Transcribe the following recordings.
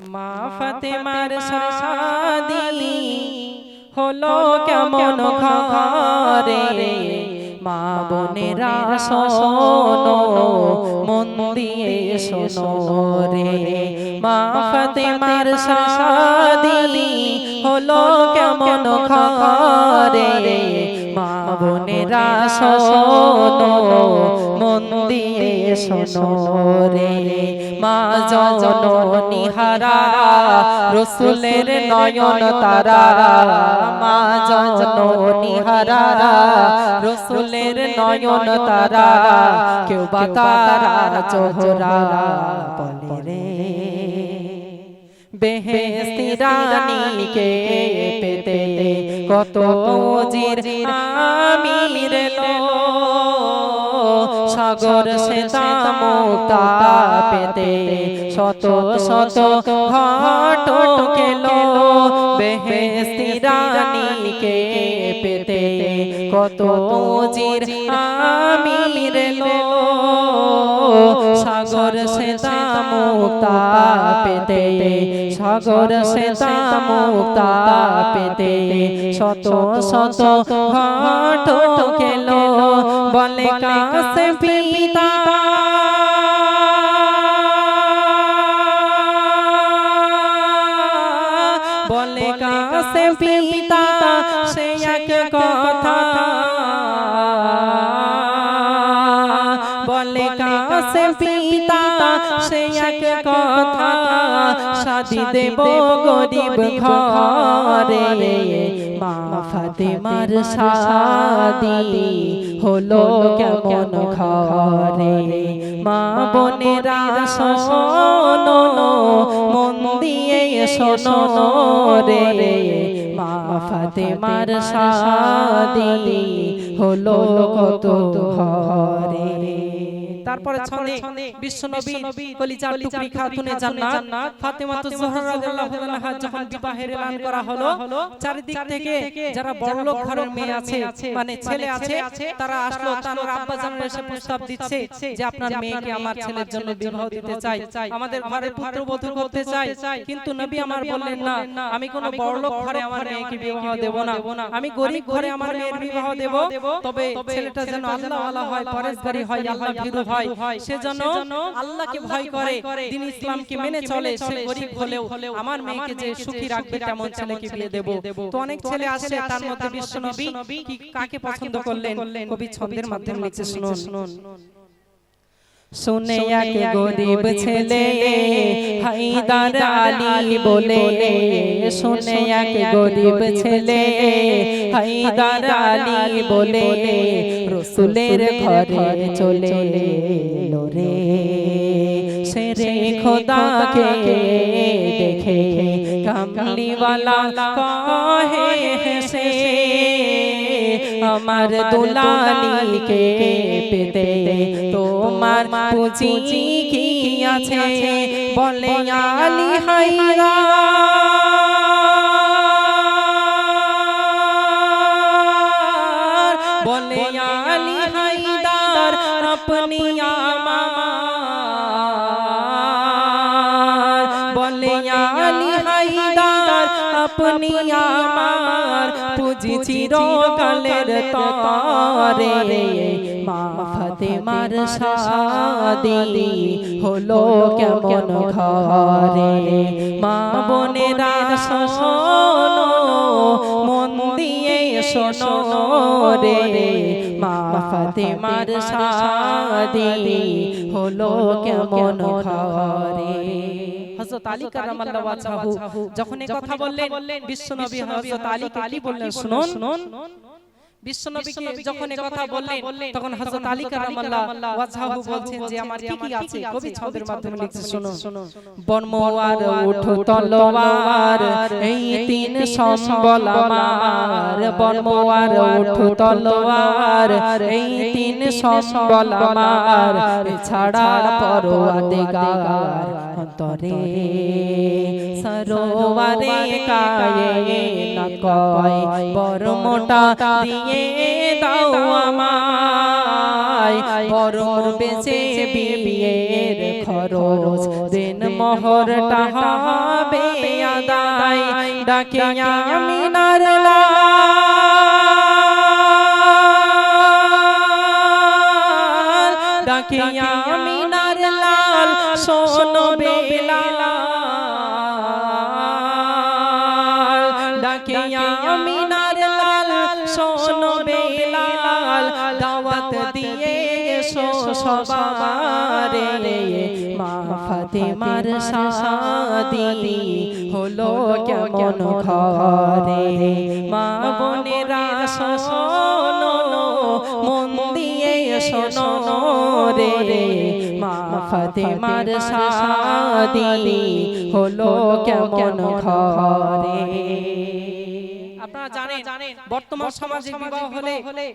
মা ফাতেমার শাদি হলো কেমন ঘরে? মা বোনেরা শোনো মন দিয়ে শোনো রে। মা ফাতেমার শাদি হলো কেমন ঘরে? বোনেরা শোনো মন দিয়ে শোনো রে। মা জননী হারা রসুলের নয়ন তারা। মা জননী হারা রসুলের নয়ন তারা। কেউ বা তারা চোহরা বলে রে। বেহেস্তি রানীকে পেতে কত জির আমির সাগর সে মুক্তা পেতে শত শত ঘট কেলো বেহেস্তি রানীকে পেতে কত জির আমির লো। সাগর সে মুক্তা পেতে, সাগর সে মুক্তা পেতে। শত শত ঘট কেলো বলে কাছে পিতা দেব গরিব ঘরে, মা ফাতেমার শাদি হলো কেমন ঘরে। মা বোনেরা শোনো, মন দিয়ে শোনো রে। মা ফাতেমার শাদি হলো কত ঘরে। তারপরে ছন্দে বিশ্বনবী কলিজার টুকরি খাতুনে জান্নাত। ফাতেমা তো জোহরা রাদিয়াল্লাহু আনহা যখন বিবাহের এলান করা হলো চারিদিক থেকে যারা বড়লোক ঘরের মেয়ে আছে মানে ছেলে আছে তারা আসলো তার আব্বা জান এসে প্রস্তাব দিচ্ছে যে আপনার মেয়েকে আমার ছেলের জন্য বিবাহ দিতে চাই। আমাদের ঘরে পুত্রবধূ করতে চাই কিন্তু নবী আমার বললেন না আমি কোনো বড়লোক ঘরে আমার মেয়েকে বিবাহ দেব না। আমি গরিব ঘরে আমার মেয়ের বিবাহ দেব তবে ছেলেটা যেন আল্লাহ আল্লাহ হয় পরেশগারি হয় আল্লাহ ভীরু হয় সেজন্য আল্লাহকে ভয় করে দিন ইসলামকে মেনে চলে সে গরিব হলেও আমার মেয়েকে যে সুখী রাখবে তেমন ছেলেকে বিয়ে দেব। তো অনেক ছেলে আসে তার মধ্যে বিশ্বনবী কি কাকে পছন্দ করলেন? কবি ছন্দের মাধ্যমে লিখছে শুনুন শুনে এক গরিব ছেলে হাইদার আলী বলে শুনে এক গরিব ছেলে হাইদার আলী বলে রসুলের ঘরে চলে রে সে রে খোদাকে দেখে কামলিওয়ালা কহে হেসে আমার দুলালিকে পেতে তোমার পুঁজি কি আছে? বলে আলী হাইরা। আপনি আমার। বলে আলী হাইদার, আপনি আমার। পুজি চিরকালের তরে। মা ফাতেমার শাদি হলো কেমন ঘরে। মা বোনেরা শোনো মন দিয়ে শোনো রে। মা ফাতেমার শাদি হলো কেমন ঘরে। হযরত আলী কারামাল্লাহু ওয়াজহাহু যখন এই কথা বললেন বিশ্বনবী হযরত আলী কি বললেন শুনুন। বিশ্বনবীকে যখন এই কথা বললেন তখন হযরত আলী কারামাল্লাহু ওয়াজহাহু বলছেন যে আমার কি কি আছে কবি ছন্দের মাধ্যমে লিখছে শুনো বর্মওয়ার উঠ তলোয়ার এই তিন সম্বল আমার। বর্মওয়ার উঠ তলোয়ার এই তিন সম্বল আমার। ছাড়া পরওয়ারদিগার অন্তরে সরোয়ারে কায়ে না কয় বড় মোটা দিয়ে দাও আমায়। বড় বেঁচে বিয়ের খরচ দিন মোহর হবে আদায়। ডাকে আমি লাল আমিনার লাল, শোনো বেলাল, দাওয়াত দিয়ে এসো সবারে। মা ফাতেমার শাদি হলো কেমন ঘরে? মা বোনেরা, শোনো, মন দিয়ে শোনো রে। মা ফাতেমার শাদি হলো কেমন ঘরে? আপনারা জানেন বর্তমান সমাজে বিবাহ হলে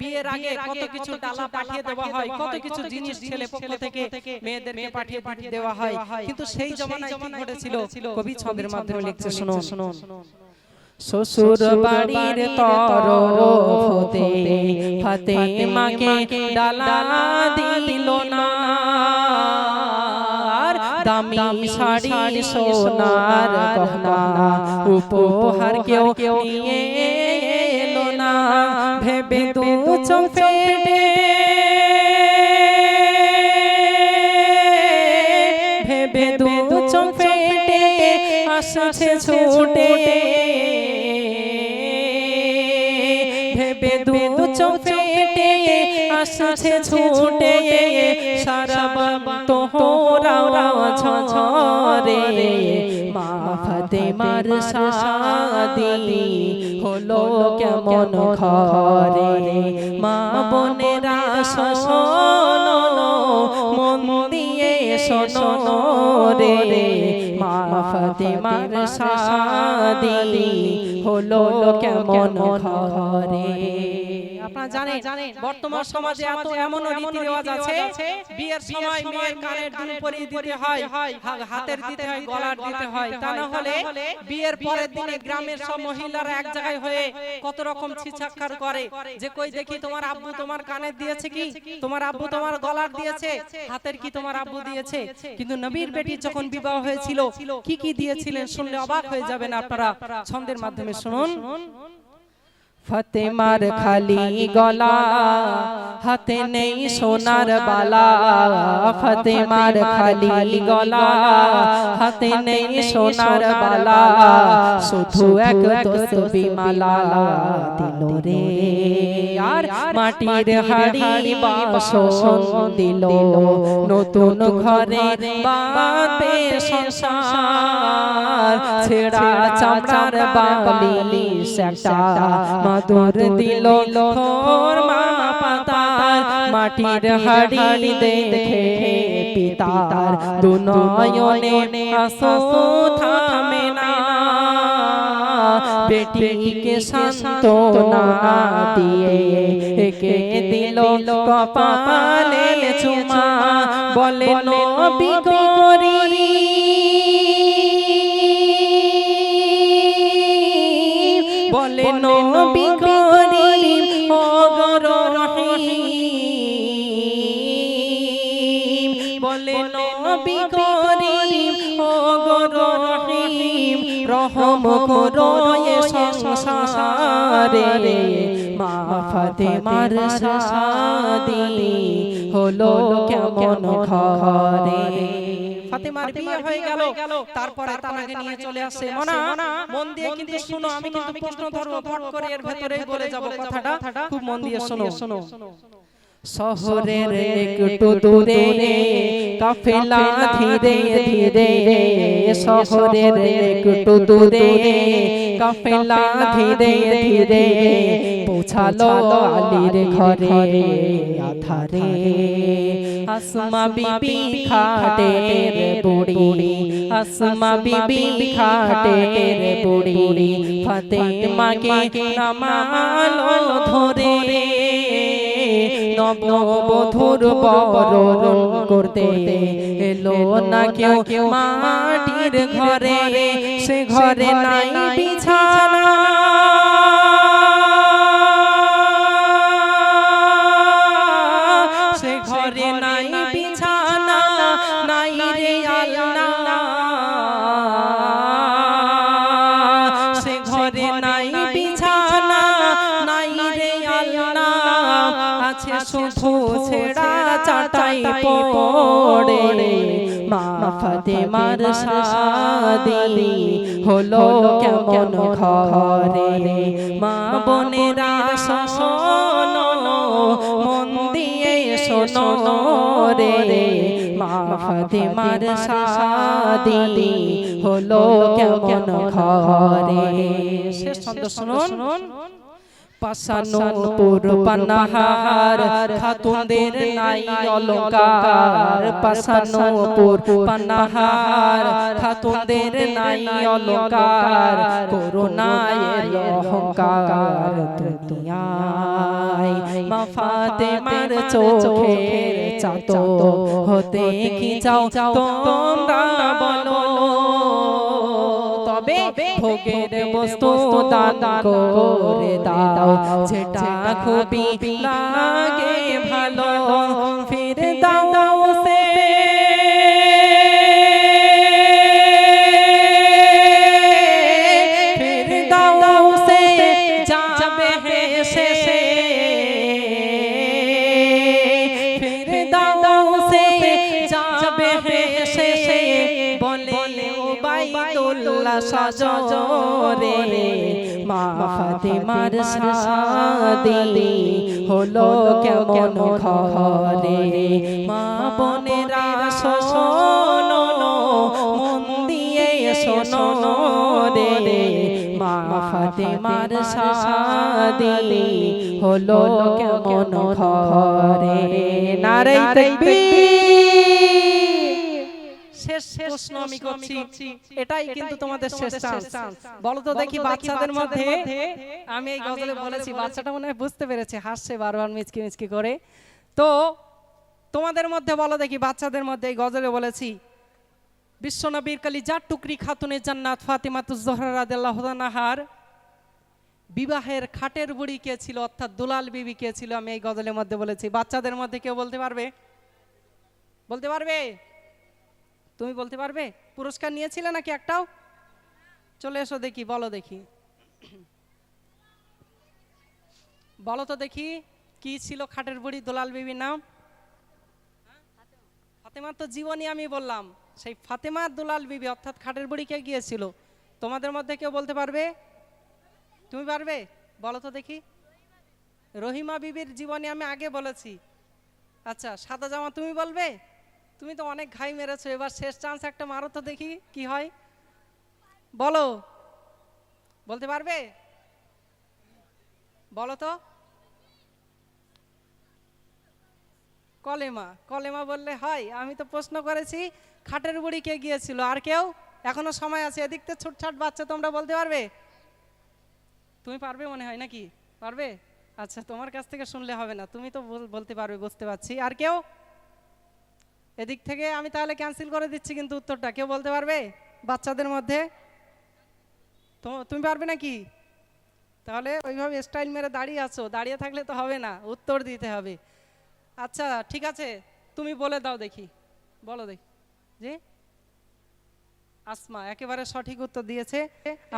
বিয়ের আগে কত কিছু ডালা পাঠিয়ে দেওয়া হয় কত কিছু জিনিস ছেলে পক্ষ থেকে মেয়েদেরকে পাঠিয়ে পাঠিয়ে দেওয়া হয়। কিন্তু সেই জমানায় কি ঘটেছিল? কবি ছন্দের মাধ্যমে লিখছে শুনো শুনো শ্বশুর বাড়ির তরফতে ফাতেমাকে ডালা দিল না। দামি শাড়ি সোনার গহনা উপহার কেউ নিয়ে এলো না। ভেবে দু চোখে ভেবে দু চোখে আসছে ছুটে। আসছে ছুটে সারা তো হোরা ঝরে মা ফাতেমার শাদি হলো কেমন ঘরে। মা বোনেরা শোনো মন দিয়ে শোনো রে মা ফাতেমার শাদি হলো কেমন ঘরে। আপনারা জানেন বর্তমান সমাজে এত এমন রীতি রেওয়াজ আছে বিয়ের সময় মেয়ের কানের দুল পরিয়ে দিতে হয় হাতের দিতে হয় গলার দিতে হয় তা না হলে বিয়ের পরের দিনে গ্রামের সব মহিলারা এক জায়গায় হয়ে কত রকম ছিছাক্ষার করে যে কই দেখি তোমার আব্বু তোমার কানের দিয়েছে কি? তোমার আব্বু তোমার গলার দিয়েছে হাতের কি তোমার আব্বু দিয়েছে? কিন্তু নবীর বেটি যখন বিবাহ হয়েছিল কি কি দিয়েছিলেন শুনলে অবাক হয়ে যাবেন আপনারা। ছন্দের মাধ্যমে শুনুন ফতেমার খালি গলা হাতে নেই সোনার বালা ফতেমার খালি গলা হাতে নেই সোনার বালা শুধু এক তসবি মালা দিল রে আর মাটির হাড়ি বাসন দিল। নতুন ঘরে বাপে সংসার। ছেড়া চামড়ার বালি সেটা। মাদুর দিল খোর মা পাতার। মাটির হাড়ি দেখে পিতার। দুনয়নে আসো থামে বেটিকে সান্তনা দিয়ে একে দিল কপালে চুমা বলে নবী করি সংসারে মা ফাতেমার শাদি হলো কেমন ঘরে। ফাতেমার বিয়ে হয়ে গেল তারপরে তানাকে নিয়ে চলে আসে মনা। মন। দিয়ে কিন্তু শুনো আমি কিন্তু প্রশ্ন ধরবো ফট করে এর ভেতরেই বলে যাব কথাটা। খুব মন দিয়ে শোনো। শোনো। শহরের একটু দূরে কাফেলা ধীরে ধীরে শহরের একটু দূরে কাফেলা ধীরে ধীরে পৌঁছালো আলীর ঘরে আধারে। আসমা বিবি খাটের বুড়ি। আসমা বিবি খাটের বুড়ি। ফাতেমাকে নামালো ধরে। নববধূর বরণ করতে এলো না কেউ কেউ মাটির ঘরে। সে ঘরে নাই বিছানা। পড়ে মা ফাতেমার শাদি হলো কেমন ঘরে মা বোনেরা শোনো মন দিয়ে শোনো রে মা ফাতেমার শাদি হলো কেমন ঘরে শেষ শুনুন পাশানো পুর পানাহার খাতুনদের নাই অলঙ্কার। পাশানো পুর পানাহার খাতুনদের নাই অলঙ্কার। করোনায় অহংকার দুনিয়ায়। মা ফাতেমার চোখের চাতো হতে কি চাও? তোমরা বলো। তবে ভোগের বস্তু দান করে দাও। যেটা খুবই লাগে ভালো ফির উবাইদুল্লাহ সজরে। মা ফাতেমার শাদি হলো কেমন ঘরে। মা বোনেরা শোনো মন দিয়ে শোনো রে মা ফাতেমার শাদি হলো কেমন ঘরে। নারে শেষ প্রশ্ন আমি করছি। এটাই কিন্তু তোমাদের শেষ চান্স বলো তো দেখি বাচ্চাদের মধ্যে। আমি এই গজলে বলেছি বাচ্চাটা মনে হয় বুঝতে পেরেছে হাসছে বারবার মিচকি মিচকি করে। তো তোমাদের মধ্যে বলো দেখি বাচ্চাদের মধ্যে এই গজলে বলেছি বিশ্বনবীর কালী যার টুকরি খাতুনের জান্নাত ফাতিমাতুজ জোহরা রাদিয়াল্লাহু তাআলাহার বিবাহের খাটের বুড়ি কে ছিল অর্থাৎ দুলাল বিবি কে ছিল আমি এই গজলের মধ্যে বলেছি। বাচ্চাদের মধ্যে কেউ বলতে পারবে? বলতে পারবে? তুমি বলতে পারবে? পুরস্কার নিয়েছিলে নাকি একটাও? চলে এসো দেখি, বলো দেখি। বলো তো দেখি, কি ছিল খাটের বুড়ি দোলাল বিবির নাম? ফাতেমার তো জীবনী আমি বললাম। সেই ফাতেমার দুলাল বিবি অর্থাৎ খাটের বুড়ি কে গিয়েছিল? তোমাদের মধ্যে কেউ বলতে পারবে? তুমি পারবে? বলো তো দেখি। রহিমা বিবির জীবনী আমি আগে বলেছি। আচ্ছা সাদা জামা তুমি বলবে? তুমি তো অনেক ঘাই মেরেছো, এবার শেষ চান্স একটা মারো তো দেখি কি হয়। বলো। বলতে পারবে? বলো তো। কলেমা। কলেমা বললে হয় আমি তো প্রশ্ন করেছি, খাটের বুড়ি কে গিয়েছিল? আর কেউ? এখনও সময় আছে, এদিক থেকে ছুটছাট বাচ্চা তোমরা বলতে পারবে? তুমি পারবে মনে হয় নাকি? পারবে? আচ্ছা তোমার কাছ থেকে শুনলে হবে না, তুমি তো বলতে পারবে, বুঝতে পারছি। আর কেউ? এদিক থেকে আমি তাহলে ক্যান্সেল করে দিচ্ছি কিন্তু উত্তরটা। কেউ বলতে পারবে? বাচ্চাদের মধ্যে? তুমি পারবে নাকি? তাহলে ওইভাবে স্টাইল মেরে দাঁড়িয়ে আছো। দাঁড়িয়ে থাকলে তো হবে না। উত্তর দিতে হবে। আচ্ছা ঠিক আছে। তুমি বলে দাও দেখি। বলো দেখি। যে আসমা একেবারে সঠিক উত্তর দিয়েছে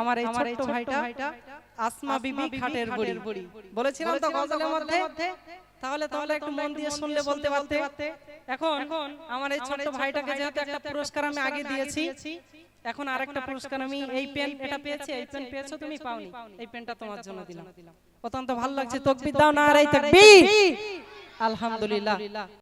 আমার এই ছোট্ট ভাইটা। আসমা বিবি খাটের বুড়ি। বলেছিলাম তো গজলের মধ্যে? তাহলে তাহলে একটু মন দিয়ে শুনলে বলতে পারতে। এখন আমার এই ছোট ভাইটাকে যেহেতু একটা পুরস্কার আমি আগে দিয়েছি এখন আরেকটা পুরস্কার আমি এই পেন এটা পেয়েছি এই পেন পেয়েছ তুমি পাওনি। এই পেনটা তোমার জন্য দিলাম। অত্যন্ত ভালো লাগছে তকবির দাও না আর এই তাকবীর। আলহামদুলিল্লাহ।